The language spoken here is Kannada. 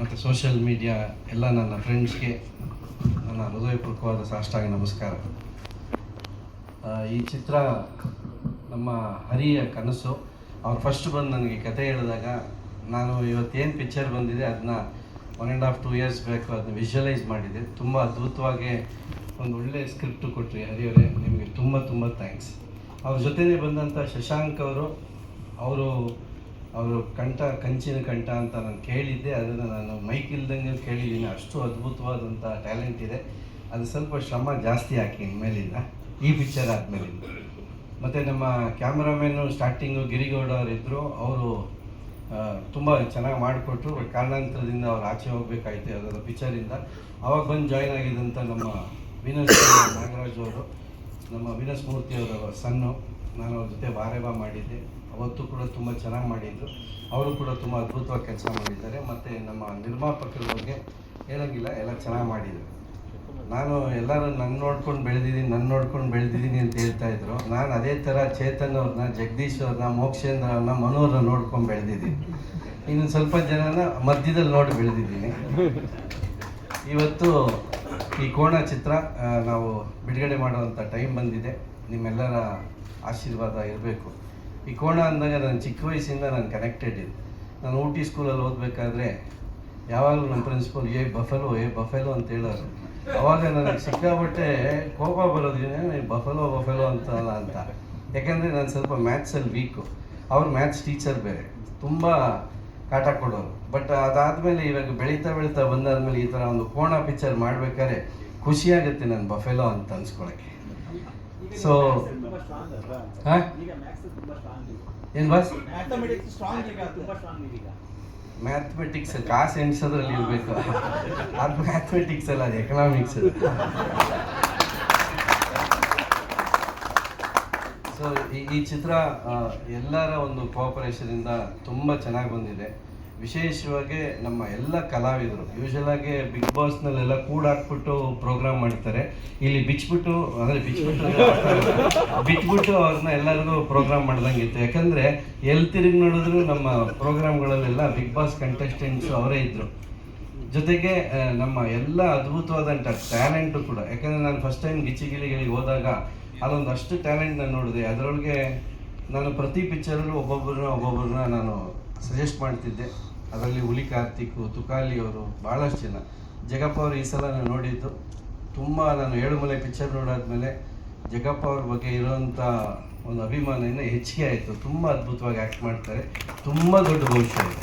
ಮತ್ತು ಸೋಷಿಯಲ್ ಮೀಡಿಯಾ ಎಲ್ಲ ನನ್ನ ಫ್ರೆಂಡ್ಸ್ಗೆ ನನ್ನ ಹೃದಯಪೂರ್ವಕವಾದ ಸಾಷ್ಟಾಂಗ ನಮಸ್ಕಾರ. ಈ ಚಿತ್ರ ನಮ್ಮ ಹರಿಯ ಕನಸು. ಅವ್ರು ಫಸ್ಟ್ ಬಂದು ನನಗೆ ಕತೆ ಹೇಳಿದಾಗ ನಾನು ಇವತ್ತೇನು ಪಿಕ್ಚರ್ ಬಂದಿದೆ ಅದನ್ನ one and half two years ಬೇಕು ಅದನ್ನ ವಿಜುವಲೈಸ್ ಮಾಡಿದೆ. ತುಂಬ ಅದ್ಭುತವಾಗಿ ಒಂದು ಒಳ್ಳೆಯ ಸ್ಕ್ರಿಪ್ಟ್ ಕೊಟ್ಟರಿ ಹರಿಯವರೇ, ನಿಮಗೆ ತುಂಬ ತುಂಬ ಥ್ಯಾಂಕ್ಸ್ ಅವ್ರ ಜೊತೆನೇ ಬಂದಂಥ ಶಶಾಂಕ್ ಅವರು ಅವರು ಅವರು ಕಂಠ, ಕಂಚಿನ ಕಂಠ ಅಂತ ನಾನು ಕೇಳಿದ್ದೆ. ಅದನ್ನು ನಾನು ಮೈಕ್ ಇಲ್ದಂಗೆ ಕೇಳಿದ್ದೀನಿ. ಅಷ್ಟು ಅದ್ಭುತವಾದಂಥ ಟ್ಯಾಲೆಂಟ್ ಇದೆ. ಅದು ಸ್ವಲ್ಪ ಶ್ರಮ ಜಾಸ್ತಿ ಹಾಕಿ ಮೇಲಿಂದ ಈ ಪಿಕ್ಚರ್ ಆದಮೇಲಿಂದ. ಮತ್ತು ನಮ್ಮ ಕ್ಯಾಮ್ರಾಮ್ಯಾನು ಸ್ಟಾರ್ಟಿಂಗು ಗಿರಿಗೌಡ ಅವರಿದ್ದರು ಅವರು ತುಂಬ ಚೆನ್ನಾಗಿ ಮಾಡಿಕೊಟ್ರು. ಕಾರಣಾಂತರದಿಂದ ಅವ್ರು ಆಚೆ ಹೋಗಬೇಕಾಯ್ತು ಅದರ ಪಿಕ್ಚರಿಂದ ಅವಾಗ ಬಂದು ಜಾಯ್ನ್ ಆಗಿದ್ದಂಥ ನಮ್ಮ ವಿನೋದ್ ನಾಗರಾಜ್ ಅವರು, ನಮ್ಮ ವಿನಸ್ ಮೂರ್ತಿ ಅವರ ಸನ್ನು. ನಾನು ಅವ್ರ ಜೊತೆ ಬಾರೆಬಾ ಮಾಡಿದ್ದೆ. ಅವತ್ತು ಕೂಡ ತುಂಬ ಚೆನ್ನಾಗಿ ಮಾಡಿದ್ರು ಅವರು ಕೂಡ ತುಂಬ ಅದ್ಭುತವಾಗಿ ಕೆಲಸ ಮಾಡಿದ್ದಾರೆ. ಮತ್ತು ನಮ್ಮ ನಿರ್ಮಾಪಕರ ಬಗ್ಗೆ ಹೇಳೋಂಗಿಲ್ಲ, ಎಲ್ಲ ಚೆನ್ನಾಗಿ ಮಾಡಿದರು. ನಾನು ಎಲ್ಲರೂ ನನ್ನ ನೋಡ್ಕೊಂಡು ಬೆಳೆದಿದ್ದೀನಿ ನನ್ನ ನೋಡ್ಕೊಂಡು ಬೆಳೆದಿದ್ದೀನಿ ಅಂತ ಹೇಳ್ತಾ ಇದ್ರು. ನಾನು ಅದೇ ಥರ ಚೇತನ್ ಅವ್ರನ್ನ ಜಗದೀಶ್ ಅವ್ರನ್ನ ಮೋಕ್ಷೇಂದ್ರ ನೋಡ್ಕೊಂಡು ಬೆಳೆದಿದ್ದೀನಿ ಇನ್ನು ಸ್ವಲ್ಪ ಜನನ ಮಧ್ಯದಲ್ಲಿ ನೋಡಿ ಬೆಳೆದಿದ್ದೀನಿ ಇವತ್ತು ಈ ಕೋಣ ಚಿತ್ರ ನಾವು ಬಿಡುಗಡೆ ಮಾಡುವಂಥ ಟೈಮ್ ಬಂದಿದೆ. ನಿಮ್ಮೆಲ್ಲರ ಆಶೀರ್ವಾದ ಇರಬೇಕು. ಈ ಕೋಣ ಅಂದಾಗ ನಾನು ಚಿಕ್ಕ ವಯಸ್ಸಿಂದ ನಾನು ಕನೆಕ್ಟೆಡ್ ಇದೆ ನಾನು ಊಟಿ ಸ್ಕೂಲಲ್ಲಿ ಓದಬೇಕಾದ್ರೆ ಯಾವಾಗಲೂ ನಮ್ಮ ಪ್ರಿನ್ಸಿಪಲ್ ಏ ಬಫೆಲೋ ಏ ಬಫೆಲೋ ಅಂತ ಹೇಳೋರು. ಅವಾಗ ನನಗೆ ಸಿಕ್ಕಾಬಟ್ಟೆ ಕೋಪ ಬರೋದ್ರಿಂದ ಬಫೆಲೋ ಬಫೆಲೋ ಅಂತಲ್ಲ ಅಂತ. ಯಾಕೆಂದರೆ ನಾನು ಸ್ವಲ್ಪ ಮ್ಯಾಥ್ಸಲ್ಲಿ ವೀಕು ಅವ್ರು ಮ್ಯಾಥ್ಸ್ ಟೀಚರ್ ಬೇರೆ. ತುಂಬ ಕಾಟ ಕೊಡೋರು. ಬಟ್ ಅದಾದಮೇಲೆ ಇವಾಗ ಬೆಳೀತಾ ಬೆಳೀತಾ ಬಂದಾದ್ಮೇಲೆ ಈ ಥರ ಒಂದು ಕೋಣ ಪಿಕ್ಚರ್ ಮಾಡಬೇಕಾದ್ರೆ ಖುಷಿಯಾಗುತ್ತೆ ನಾನು ಬಫೆಲೋ ಅಂತ ಅನ್ಸ್ಕೊಳಕ್ಕೆ. ಸೊ ಏನು ಬಸ್ ಮ್ಯಾಥಮೆಟಿಕ್ಸ್ ಕಾಸು ಎಣಿಸೋದ್ರಲ್ಲಿ ಇರಬೇಕು. ಅದು ಮ್ಯಾಥಮೆಟಿಕ್ಸ್ ಅಲ್ಲ ಅದು ಎಕನಾಮಿಕ್ಸ್ ಸೊ ಈ ಈ ಚಿತ್ರ ಎಲ್ಲರ ಒಂದು ಕೋಪರೇಷನಿಂದ ತುಂಬ ಚೆನ್ನಾಗಿ ಬಂದಿದೆ. ವಿಶೇಷವಾಗಿ ನಮ್ಮ ಎಲ್ಲ ಕಲಾವಿದರು ಯೂಶಲ್ ಆಗಿ ಬಿಗ್ ಬಾಸ್ನಲ್ಲೆಲ್ಲ ಕೂಡಾಕ್ಬಿಟ್ಟು ಪ್ರೋಗ್ರಾಮ್ ಮಾಡ್ತಾರೆ. ಇಲ್ಲಿ ಬಿಚ್ಬಿಟ್ಟು, ಅಂದರೆ ಬಿಚ್ಬಿಟ್ಟು ಬಿಚ್ಬಿಟ್ಟು ಅವ್ರನ್ನ ಎಲ್ಲರಿಗೂ ಪ್ರೋಗ್ರಾಮ್ ಮಾಡ್ದಂಗಿತ್ತು. ಯಾಕಂದರೆ ಎಲ್ಲಿ ತಿರುಗಿ ನೋಡಿದ್ರು ನಮ್ಮ ಪ್ರೋಗ್ರಾಮ್ಗಳಲ್ಲೆಲ್ಲ ಬಿಗ್ ಬಾಸ್ ಕಂಟೆಸ್ಟೆಂಟ್ಸ್ ಅವರೇ ಇದ್ದರು ಜೊತೆಗೆ ನಮ್ಮ ಎಲ್ಲ ಅದ್ಭುತವಾದಂಥ ಟ್ಯಾಲೆಂಟು ಕೂಡ. ಯಾಕಂದರೆ ನಾನು ಫಸ್ಟ್ ಟೈಮ್ ಗಿಚ್ಚಿಗಿಲಿಗಳಿಗೆ ಹೋದಾಗ ಅಲ್ಲೊಂದು ಅಷ್ಟು ಟ್ಯಾಲೆಂಟ್ ನಾನು ನೋಡಿದೆ. ಅದರೊಳಗೆ ನಾನು ಪ್ರತಿ ಪಿಕ್ಚರಲ್ಲೂ ಒಬ್ಬೊಬ್ಬರನ್ನ ಒಬ್ಬೊಬ್ಬರನ್ನ ನಾನು ಸಜೆಸ್ಟ್ ಮಾಡ್ತಿದ್ದೆ. ಅದರಲ್ಲಿ ಹುಲಿ ಕಾರ್ತಿಕ್, ತುಕಾಲಿ ಅವರು ಭಾಳಷ್ಟು ಜನ. ಜಗಪ್ಪ ಅವರು ಈ ಸಲ ನಾನು ನೋಡಿದ್ದು ತುಂಬ, ನಾನು ಏಳುಮಲೆ ಪಿಕ್ಚರ್ ನೋಡಾದ್ಮೇಲೆ ಜಗಪ್ಪ ಅವ್ರ ಬಗ್ಗೆ ಇರೋವಂಥ ಒಂದು ಅಭಿಮಾನ ಇನ್ನೂ ಹೆಚ್ಚಿಗೆ ಆಯಿತು. ತುಂಬ ಅದ್ಭುತವಾಗಿ ಆ್ಯಕ್ಟ್ ಮಾಡ್ತಾರೆ. ತುಂಬ ದೊಡ್ಡ ಭವಿಷ್ಯ ಇದೆ.